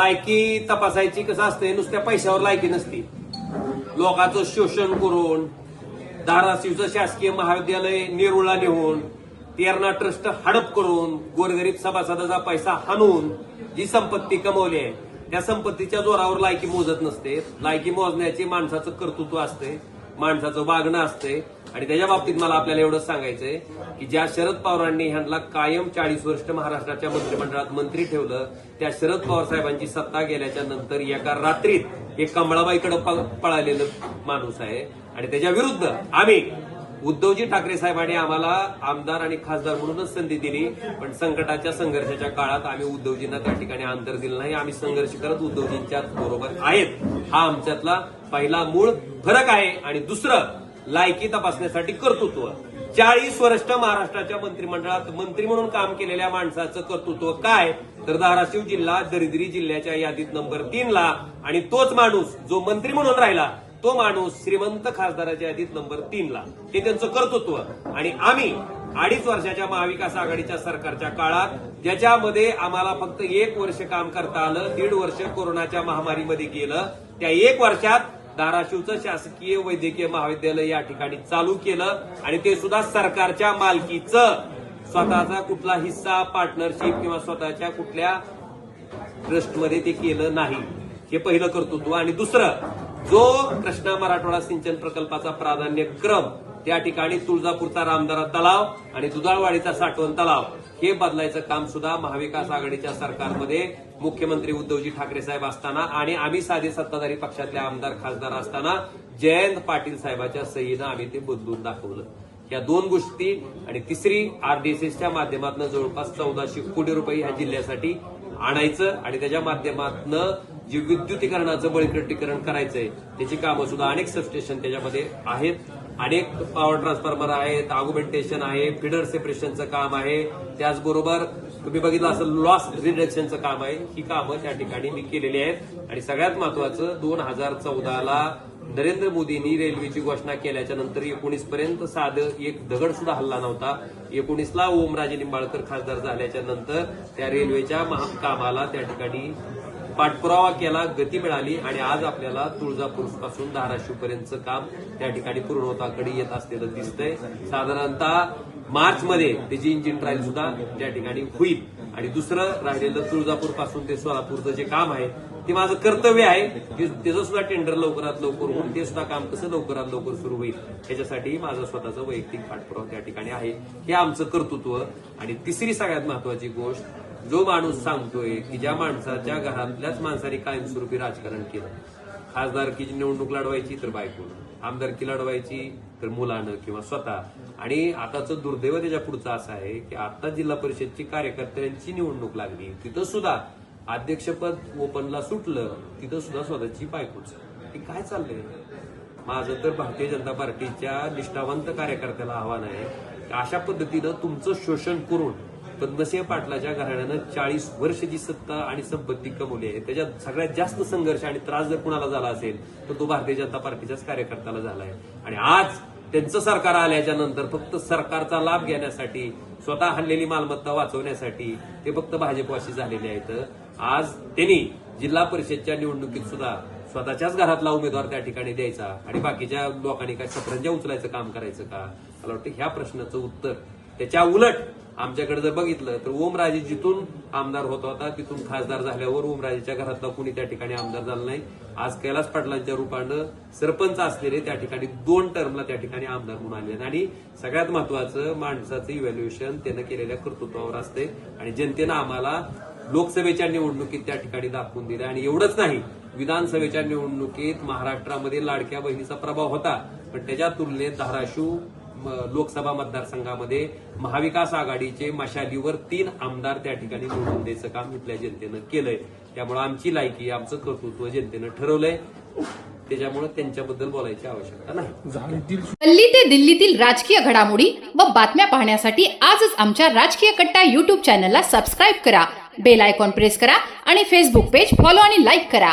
लायकी तपासायची कसं असते नुसत्या पैशावर लायकी नसती. लोकांचं शोषण करून धाराशिवचं शासकीय महाविद्यालय नेरुळला नेऊन तेरणा ट्रस्ट हडप करून गोरगरीब सभासदाचा पैसा हाणून जी संपत्ती कमवली आहे त्या संपत्तीच्या जोरावर लायकी मोजत नसते. लायकी मोजण्याची माणसाचं कर्तृत्व असते माणसाचं वागणं असते. आणि त्याच्या बाबतीत मला आपल्याला एवढंच सांगायचंय की ज्या शरद पवारांनी ह्यांना कायम चाळीस वर्ष महाराष्ट्राच्या मंत्रिमंडळात मंत्री ठेवलं त्या शरद पवार साहेबांची सत्ता गेल्याच्यानंतर एका रात्रीत एक कमळाबाईकडे पळालेलं माणूस आहे. आणि त्याच्या विरुद्ध आम्ही उद्धवजी ठाकरे साहेबांनी आम्हाला आमदार आणि खासदार म्हणूनच संधी दिली. पण संकटाच्या संघर्षाच्या काळात आम्ही उद्धवजींना त्या ठिकाणी अंतर दिलं नाही. आम्ही संघर्ष करत उद्धवजींच्या बरोबर आहेत. हा आमच्यातला पहिला मूळ फरक आहे. आणि दुसरं लायकी तपासण्यासाठी कर्तृत्व. चाळीस वर्ष महाराष्ट्राच्या मंत्रिमंडळात मंत्री म्हणून काम केलेल्या माणसाचं कर्तृत्व काय? तर धाराशिव जिल्हा दरिद्री जिल्ह्याच्या यादीत नंबर तीनला. आणि तोच माणूस जो मंत्री म्हणून राहिला तो माणूस श्रीमंत खासदाराच्या यादीत नंबर तीनला हे त्यांचं कर्तृत्व. आणि आम्ही अडीच वर्षाच्या महाविकास आघाडीच्या सरकारच्या काळात ज्याच्यामध्ये आम्हाला फक्त एक वर्ष काम करता आलं दीड वर्ष कोरोनाच्या महामारीमध्ये गेलं त्या एक वर्षात धाराशिवचं शासकीय वैद्यकीय महाविद्यालय या ठिकाणी चालू केलं आणि ते सुद्धा सरकारच्या मालकीचं. स्वतःचा कुठला हिस्सा पार्टनरशिप किंवा स्वतःच्या कुठल्या ट्रस्टमध्ये ते केलं नाही. हे पहिलं कर्तृत्व. आणि दुसरं जो कृष्णा मराठवाडा सिंचन प्रकल्पाचा प्राधान्यक्रम त्या ठिकाणी तुळजापूरचा रामदारा तलाव आणि दुधाळवाडीचा साठवण तलाव हे बदलायचं काम सुद्धा महाविकास आघाडीच्या सरकारमध्ये मुख्यमंत्री उद्धवजी ठाकरे साहेब असताना आणि आम्ही साधे सत्ताधारी पक्षातले आमदार खासदार असताना जयंत पाटील साहेबाच्या सहीनं आम्ही ते बदलून दाखवलं. या दोन गोष्टी आणि तिसरी आरडीएसएसच्या माध्यमातून जवळपास चौदाशे कोटी रुपये ह्या जिल्ह्यासाठी आणायचं आणि त्याच्या माध्यमातनं जे विद्युतीकरणाचं बळकटीकरण करायचंय त्याची कामं सुद्धा अनेक सबस्टेशन त्याच्यामध्ये आहेत. अनेक पॉवर ट्रान्सफॉर्मर आहेत आगुमेंटेशन आहे फिडर सेपरेशनचं काम आहे. त्याचबरोबर तुम्ही बघितलं असं लॉस रिडक्शनचं काम आहे. ही कामं त्या ठिकाणी मी केलेली आहेत. आणि सगळ्यात महत्वाचं दोन हजार चौदाला नरेंद्र मोदींनी रेल्वेची घोषणा केल्याच्यानंतर एकोणीस पर्यंत साधं एक दगड सुद्धा हल्ला नव्हता. एकोणीसला ओमराजे निंबाळकर खासदार झाल्याच्यानंतर त्या रेल्वेच्या महा- कामाला त्या ठिकाणी पाठपुरावा केला गती मिळाली आणि आज आपल्याला तुळजापूरपासून धाराशिव पर्यंतचं काम त्या ठिकाणी पूर्णवताकडे येत असलेलं दिसतंय. साधारणतः मार्च मध्ये त्याची इंजिन ट्रायल सुद्धा त्या ठिकाणी होईल. आणि दुसरं राहिलेलं तुळजापूरपासून ते सोलापूरचं जे काम आहे ते माझं कर्तव्य आहे. की त्याचं सुद्धा टेंडर लवकरात लवकर होऊन ते सुद्धा काम कसं लवकरात लवकर सुरू होईल याच्यासाठी माझं स्वतःचं वैयक्तिक पाठपुरावा त्या ठिकाणी आहे. हे आमचं कर्तृत्व. आणि तिसरी सगळ्यात महत्वाची गोष्ट जो माणूस सांगतोय की ज्या माणसाच्या घरातल्याच माणसाने कायमस्वरूपी राजकारण केलं खासदारकीची निवडणूक लढवायची तर बायकोनं आमदारकी लढवायची तर मुलानं किंवा स्वतः. आणि आताचं दुर्दैव त्याच्या पुढचं असं आहे की आता जिल्हा परिषदची कार्यकर्त्यांची निवडणूक लागली तिथं सुद्धा अध्यक्षपद ओपनला सुटलं तिथं सुद्धा स्वतःची बायकोच हे काय चाललंय? माझं तर भारतीय जनता पार्टीच्या निष्ठावंत कार्यकर्त्याला आव्हान आहे अशा पद्धतीनं तुमचं शोषण करून पद्मसिंह पाटलाच्या घराण्यानं चाळीस वर्ष जी सत्ता आणि संपत्ती कमवली आहे त्याच्यात सगळ्यात जास्त संघर्ष आणि त्रास जर कुणाला झाला असेल तर तो भारतीय जनता पार्टीच्याच कार्यकर्त्याला झाला आहे आणि आज त्यांचं सरकार आल्याच्यानंतर फक्त सरकारचा लाभ घेण्यासाठी स्वतः हल्लेली मालमत्ता वाचवण्यासाठी ते फक्त भाजपवाशी झालेले आहेत. आज त्यांनी जिल्हा परिषदच्या निवडणुकीत सुद्धा स्वतःच्याच घरातला उमेदवार त्या ठिकाणी द्यायचा आणि बाकीच्या लोकांनी काय सफरंजा उचलायचं काम करायचं का? मला वाटतं ह्या प्रश्नाचं उत्तर त्याच्या उलट आमच्याकडे जर बघितलं तर ओमराजे जिथून आमदार होत होता तिथून खासदार झाल्यावर ओमराजेच्या घरातला कुणी त्या ठिकाणी आमदार झाला नाही. आज कैलास पाटलांच्या रूपानं सरपंच असलेले त्या ठिकाणी दोन टर्मला त्या ठिकाणी आमदार म्हणून आले आणि सगळ्यात महत्वाचं माणसाचं इव्हॅल्युएशन त्यानं केलेल्या कर्तृत्वावर असते. आणि जनतेनं आम्हाला लोकसभेच्या निवडणुकीत त्या ठिकाणी दाखवून दिलं. आणि एवढंच नाही विधानसभेच्या निवडणुकीत महाराष्ट्रामध्ये लाडक्या बहिणीचा प्रभाव होता. पण त्याच्या तुलनेत धाराशिव लोकसभा मतदारसंघामध्ये महाविकास आघाडीचे मशालीवर तीन आमदार त्या ठिकाणी निवडून द्यायचं काम इथल्या जनतेनं केलंय. त्यामुळे आमची लायकी आमचं कर्तृत्व जनतेनं ठरवलंय. त्याच्यामुळे त्यांच्याबद्दल बोलायची आवश्यकता नाही. दिल्ली ते दिल्लीतील राजकीय घडामोडी व बातम्या पाहण्यासाठी आजच आमच्या राजकीय कट्टा युट्यूब चॅनलला सबस्क्राईब करा. बेल आयकॉन प्रेस करा आणि फेसबुक पेज फॉलो आणि लाईक करा.